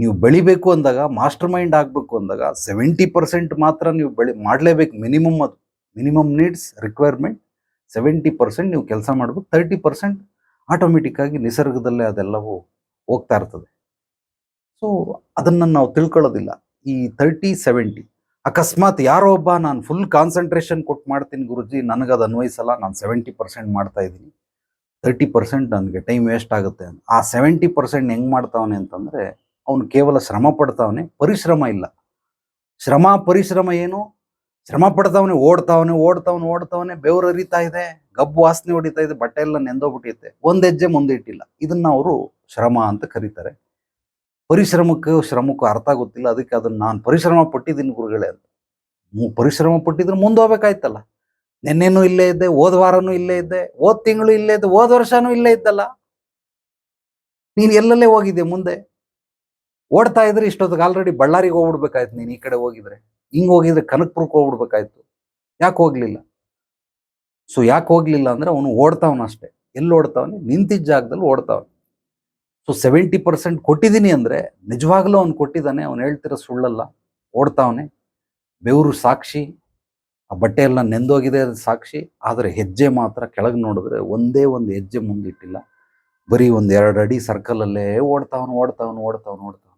ನೀವು ಬೆಳಿಬೇಕು ಅಂದಾಗ, ಮಾಸ್ಟರ್ ಮೈಂಡ್ ಆಗಬೇಕು ಅಂದಾಗ ಸೆವೆಂಟಿ ಪರ್ಸೆಂಟ್ ಮಾತ್ರ ನೀವು ಬೆಳಿ, ಮಾಡಲೇಬೇಕು ಮಿನಿಮಮ್ ಅದು. Minimum needs requirement seventy percent ನೀವು ಕೆಲಸ ಮಾಡಬೇಕು ತರ್ಟಿ ಪರ್ಸೆಂಟ್ ಆಟೋಮೆಟಿಕ್ ಆಗಿ ನಿಸರ್ಗದಲ್ಲೇ ಅದೆಲ್ಲವೂ ಹೋಗ್ತಾ ಇರ್ತದೆ. ಸೊ ಅದನ್ನು ನಾವು ತಿಳ್ಕೊಳ್ಳೋದಿಲ್ಲ. ಈ ತರ್ಟಿ ಸೆವೆಂಟಿ ಅಕಸ್ಮಾತ್ ಯಾರೋ ಒಬ್ಬ ನಾನು ಫುಲ್ ಕಾನ್ಸಂಟ್ರೇಷನ್ ಕೊಟ್ಟು ಮಾಡ್ತೀನಿ ಗುರುಜಿ ನನಗೆ ಅದು ಅನ್ವಯಿಸಲ್ಲ, ನಾನು ಸೆವೆಂಟಿ ಪರ್ಸೆಂಟ್ ಮಾಡ್ತಾ ಇದ್ದೀನಿ. ತರ್ಟಿ ಪರ್ಸೆಂಟ್ ನನಗೆ ಟೈಮ್ ವೇಸ್ಟ್ ಆಗುತ್ತೆ ಅಂತ. ಆ ಸೆವೆಂಟಿ ಪರ್ಸೆಂಟ್ ಹೆಂಗೆ ಮಾಡ್ತಾವನೆ ಅಂತಂದರೆ ಅವನು ಕೇವಲ ಶ್ರಮ ಪಡ್ತಾವನೆ, ಪರಿಶ್ರಮ ಇಲ್ಲ. ಶ್ರಮ, ಪರಿಶ್ರಮ ಏನು? ಶ್ರಮ ಪಡ್ತಾವನೆ, ಓಡ್ತಾವನೆ ಓಡ್ತಾವನೆ ಓಡ್ತಾವನೆ, ಬೆವರು ಹರಿತಾ ಇದೆ, ಗಬ್ಬು ವಾಸನೆ ಹೊಡಿತಾ ಇದೆ, ಬಟ್ಟೆ ಎಲ್ಲ ನೆಂದೋಗ್ಬಿಟ್ಟಿರುತ್ತೆ ಒಂದು ಹೆಜ್ಜೆ ಮುಂದೆ ಇಟ್ಟಿಲ್ಲ. ಇದನ್ನ ಅವರು ಶ್ರಮ ಅಂತ ಕರೀತಾರೆ. ಪರಿಶ್ರಮಕ್ಕೂ ಶ್ರಮಕ್ಕೂ ಅರ್ಥ ಗೊತ್ತಿಲ್ಲ. ಅದಕ್ಕೆ ಅದನ್ನ ನಾನು ಪರಿಶ್ರಮ ಪಟ್ಟಿದ್ದೀನಿ ಗುರುಗಳೇ ಅಂತ. ಪರಿಶ್ರಮ ಪಟ್ಟಿದ್ರೆ ಮುಂದೆ ಹೋಗ್ಬೇಕಾಯ್ತಲ್ಲ ನಿನ್ನೆನೂ ಇಲ್ಲೇ ಇದ್ದೆ, ಹೋದ ವಾರನೂ ಇಲ್ಲೇ ಇದ್ದೆ, ಹೋದ ತಿಂಗಳು ಇಲ್ಲೇ ಇದ್ದೆ, ಹೋದ ವರ್ಷನೂ ಇಲ್ಲೇ ಇದ್ದಲ್ಲ. ನೀನು ಎಲ್ಲೆಲ್ಲೇ ಹೋಗಿದ್ದೆ ಮುಂದೆ? ಓಡ್ತಾ ಇದ್ರೆ ಇಷ್ಟೊತ್ತಿಗೆ ಆಲ್ರೆಡಿ ಬಳ್ಳಾರಿಗೆ ಹೋಗ್ಬಿಡ್ಬೇಕಾಯ್ತು ನೀನು ಈ ಕಡೆ ಹೋಗಿದ್ರೆ. ಹಿಂಗ್ ಹೋಗಿದ್ರೆ ಕನಕ್ಪುರಕ್ಕೆ ಹೋಗ್ಬಿಡ್ಬೇಕಾಯ್ತು. ಯಾಕೆ ಹೋಗ್ಲಿಲ್ಲ? ಸೊ ಯಾಕೆ ಹೋಗ್ಲಿಲ್ಲ ಅಂದ್ರೆ ಅವನು ಓಡ್ತಾವನ ಅಷ್ಟೇ. ಎಲ್ಲಿ ಓಡ್ತಾವನೆ? ನಿಂತಿದ್ದ ಜಾಗದಲ್ಲಿ ಓಡ್ತಾವನೆ. ಸೊ ಸೆವೆಂಟಿ ಪರ್ಸೆಂಟ್ ಕೊಟ್ಟಿದ್ದೀನಿ ಅಂದ್ರೆ ನಿಜವಾಗ್ಲೂ ಅವ್ನು ಕೊಟ್ಟಿದ್ದಾನೆ, ಅವ್ನು ಹೇಳ್ತಿರೋ ಸುಳ್ಳಲ್ಲ. ಓಡ್ತಾವನೆ. ಬೆವರು ಸಾಕ್ಷಿ. ಆ ಬಟ್ಟೆ ಎಲ್ಲ ನೆಂದೋಗಿದೆ ಅದು ಸಾಕ್ಷಿ. ಆದರೆ ಹೆಜ್ಜೆ ಮಾತ್ರ ಕೆಳಗೆ ನೋಡಿದ್ರೆ ಒಂದೇ ಒಂದು ಹೆಜ್ಜೆ ಮುಂದಿಟ್ಟಿಲ್ಲ. ಬರೀ ಒಂದು ಎರಡು ಅಡಿ ಸರ್ಕಲಲ್ಲೇ ಓಡ್ತಾವನು ಓಡ್ತಾವನು ಓಡ್ತಾವನು ಓಡ್ತಾವನು.